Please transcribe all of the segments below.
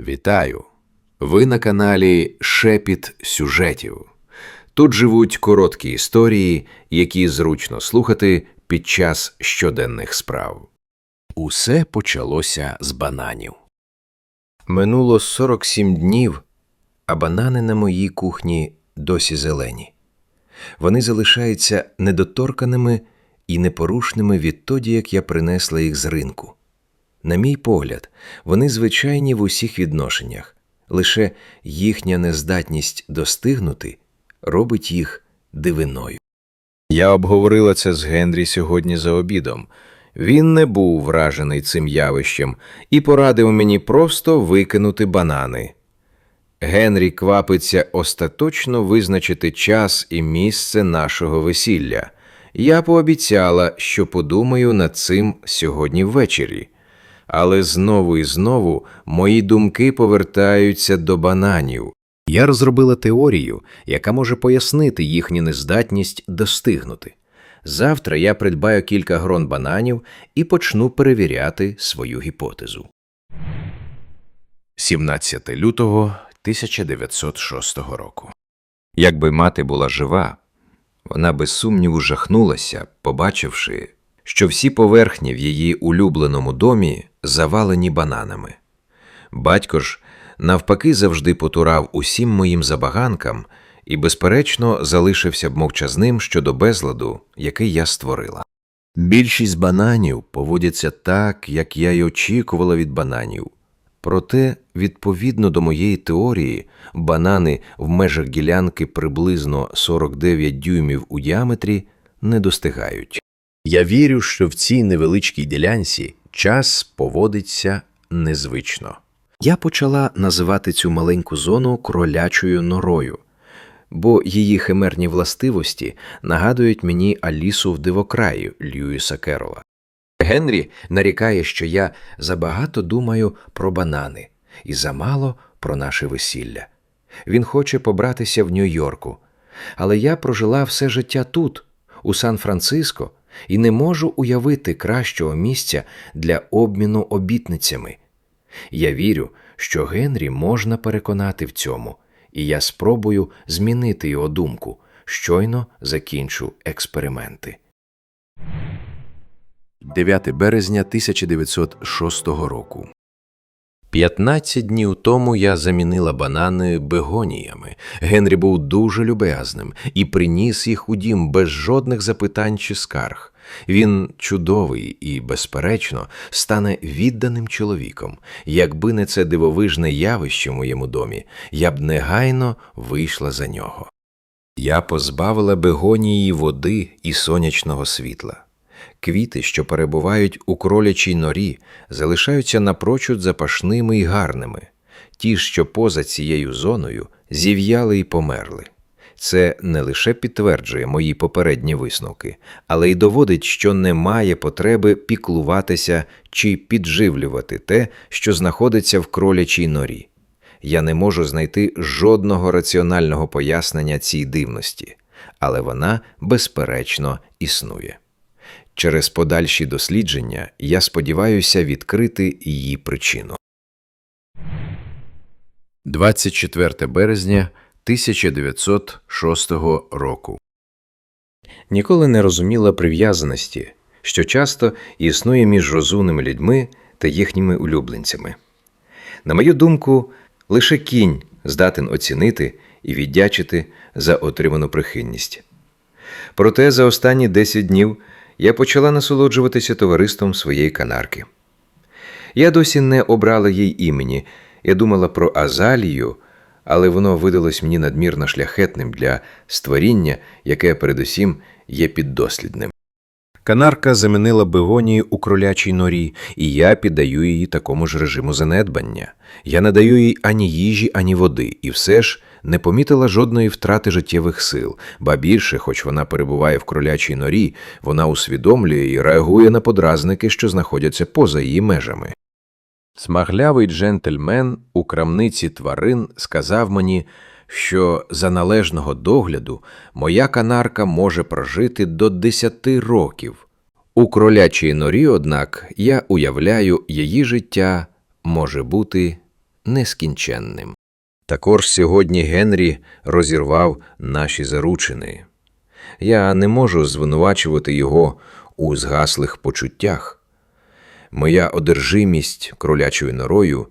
Вітаю! Ви на каналі Шепіт сюжетів. Тут живуть короткі історії, які зручно слухати під час щоденних справ. Усе почалося з бананів. Минуло 47 днів, а банани на моїй кухні досі зелені. Вони залишаються недоторканими і непорушними відтоді, як я принесла їх з ринку. На мій погляд, вони звичайні в усіх відношеннях, лише їхня нездатність достигнути робить їх дивиною. Я обговорила це з Генрі сьогодні за обідом. Він не був вражений цим явищем і порадив мені просто викинути банани. Генрі квапиться остаточно визначити час і місце нашого весілля. Я пообіцяла, що подумаю над цим сьогодні ввечері. Але знову і знову мої думки повертаються до бананів. Я розробила теорію, яка може пояснити їхню нездатність достигнути. Завтра я придбаю кілька грон бананів і почну перевіряти свою гіпотезу. 17 лютого 1906 року. Якби мати була жива, вона без сумніву жахнулася, побачивши, що всі поверхні в її улюбленому домі завалені бананами. Батько ж, навпаки, завжди потурав усім моїм забаганкам і, безперечно, залишився б мовчазним щодо безладу, який я створила. Більшість бананів поводяться так, як я й очікувала від бананів. Проте, відповідно до моєї теорії, банани в межах ділянки приблизно 49 дюймів у діаметрі не достигають. Я вірю, що в цій невеличкій ділянці час поводиться незвично. Я почала називати цю маленьку зону кролячою норою, бо її химерні властивості нагадують мені Алісу в дивокраї Льюіса Керола. Генрі нарікає, що я забагато думаю про банани і замало про наше весілля. Він хоче побратися в Нью-Йорку, але я прожила все життя тут, у Сан-Франциско, і не можу уявити кращого місця для обміну обітницями. Я вірю, що Генрі можна переконати в цьому, і я спробую змінити його думку, щойно закінчу експерименти. 9 березня 1906 року. 15 днів тому я замінила банани бегоніями. Генрі був дуже любезним і приніс їх у дім без жодних запитань чи скарг. Він чудовий і, безперечно, стане відданим чоловіком. Якби не це дивовижне явище в моєму домі, я б негайно вийшла за нього. Я позбавила бегонії води і сонячного світла. Квіти, що перебувають у кролячій норі, залишаються напрочуд запашними і гарними. Ті, що поза цією зоною, зів'яли і померли. Це не лише підтверджує мої попередні висновки, але й доводить, що немає потреби піклуватися чи підживлювати те, що знаходиться в кролячій норі. Я не можу знайти жодного раціонального пояснення цій дивності, але вона, безперечно, існує. Через подальші дослідження я сподіваюся відкрити її причину. 24 березня 1906 року. Ніколи не розуміла прив'язаності, що часто існує між розумними людьми та їхніми улюбленцями. На мою думку, лише кінь здатен оцінити і віддячити за отриману прихильність. Проте за останні 10 днів я почала насолоджуватися товариством своєї канарки. Я досі не обрала їй імені, я думала про Азалію, але воно видалось мені надмірно шляхетним для створіння, яке передусім є піддослідним. Канарка замінила бегонії у кролячій норі, і я піддаю її такому ж режиму занедбання. Я не даю їй ані їжі, ані води, і все ж не помітила жодної втрати життєвих сил, ба більше, хоч вона перебуває в кролячій норі, вона усвідомлює і реагує на подразники, що знаходяться поза її межами. Смаглявий джентльмен у крамниці тварин сказав мені, що за належного догляду моя канарка може прожити до десяти років. У кролячій норі, однак, я уявляю, її життя може бути нескінченним. Також сьогодні Генрі розірвав наші заручини. Я не можу звинувачувати його у згаслих почуттях. Моя одержимість кролячою норою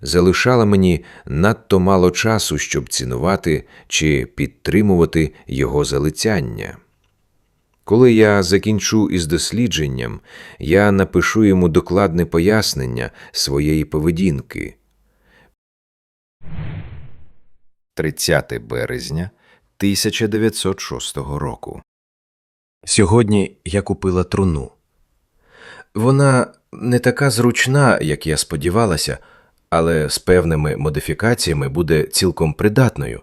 залишала мені надто мало часу, щоб цінувати чи підтримувати його залицяння. Коли я закінчу із дослідженням, я напишу йому докладне пояснення своєї поведінки. 30 березня 1906 року. Сьогодні я купила труну. Вона не така зручна, як я сподівалася, але з певними модифікаціями буде цілком придатною.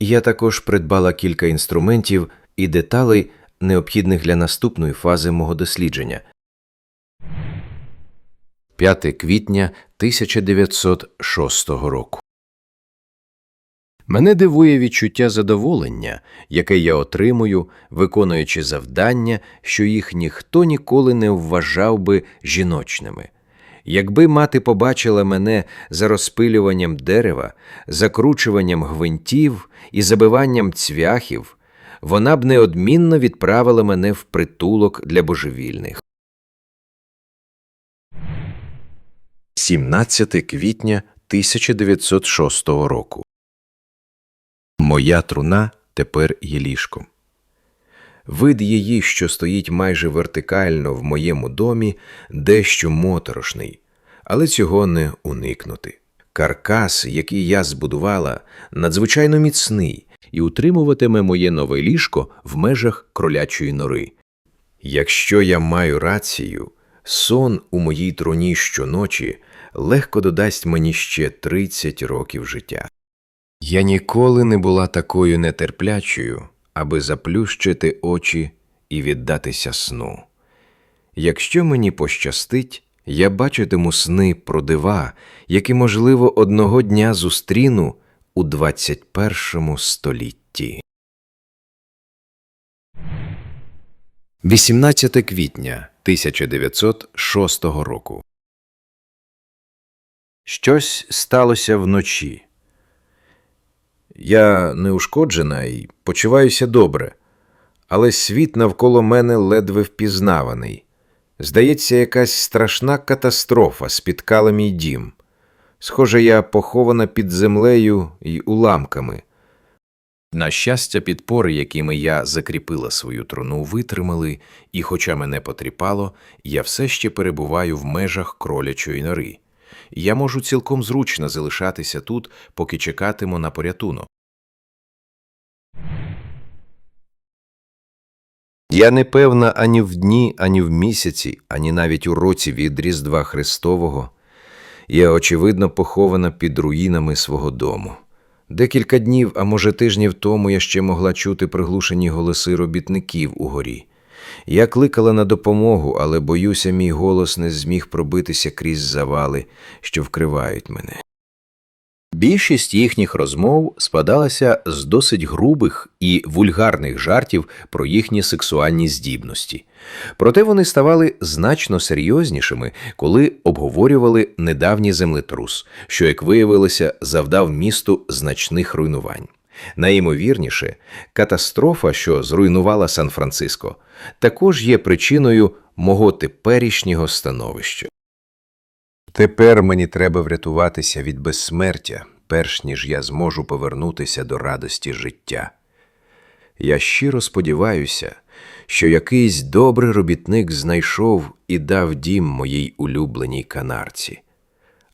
Я також придбала кілька інструментів і деталей, необхідних для наступної фази мого дослідження. 5 квітня 1906 року. Мене дивує відчуття задоволення, яке я отримую, виконуючи завдання, що їх ніхто ніколи не вважав би жіночними. Якби мати побачила мене за розпилюванням дерева, закручуванням гвинтів і забиванням цвяхів, вона б неодмінно відправила мене в притулок для божевільних. 17 квітня 1906 року. Моя труна тепер є ліжком. Вид її, що стоїть майже вертикально в моєму домі, дещо моторошний, але цього не уникнути. Каркас, який я збудувала, надзвичайно міцний і утримуватиме моє нове ліжко в межах кролячої нори. Якщо я маю рацію, сон у моїй троні щоночі легко додасть мені ще 30 років життя. Я ніколи не була такою нетерплячою, аби заплющити очі і віддатися сну. Якщо мені пощастить, я бачитиму сни про дива, які, можливо, одного дня зустріну у 21 столітті. 18 квітня 1906 року. Щось сталося вночі. Я неушкоджена і почуваюся добре, але світ навколо мене ледве впізнаваний. Здається, якась страшна катастрофа спіткала мій дім. Схоже, я похована під землею і уламками. На щастя, підпори, якими я закріпила свою труну, витримали, і, хоча мене потріпало, я все ще перебуваю в межах кролячої нори. Я можу цілком зручно залишатися тут, поки чекатиму на порятунок. Я не певна ані в дні, ані в місяці, ані навіть у році від Різдва Христового. Я, очевидно, похована під руїнами свого дому. Декілька днів, а може тижнів тому я ще могла чути приглушені голоси робітників у горі. Я кликала на допомогу, але боюся, мій голос не зміг пробитися крізь завали, що вкривають мене. Більшість їхніх розмов складалася з досить грубих і вульгарних жартів про їхні сексуальні здібності. Проте вони ставали значно серйознішими, коли обговорювали недавній землетрус, що, як виявилося, завдав місту значних руйнувань. Найімовірніше, катастрофа, що зруйнувала Сан-Франциско, також є причиною мого теперішнього становища. Тепер мені треба врятуватися від безсмертя, перш ніж я зможу повернутися до радості життя. Я щиро сподіваюся, що якийсь добрий робітник знайшов і дав дім моїй улюбленій канарці.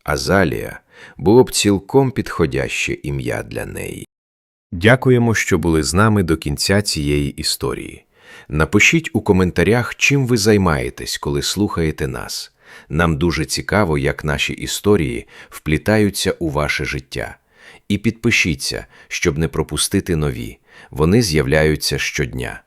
Азалія було б цілком підходяще ім'я для неї. Дякуємо, що були з нами до кінця цієї історії. Напишіть у коментарях, чим ви займаєтесь, коли слухаєте нас. Нам дуже цікаво, як наші історії вплітаються у ваше життя. І підпишіться, щоб не пропустити нові. Вони з'являються щодня.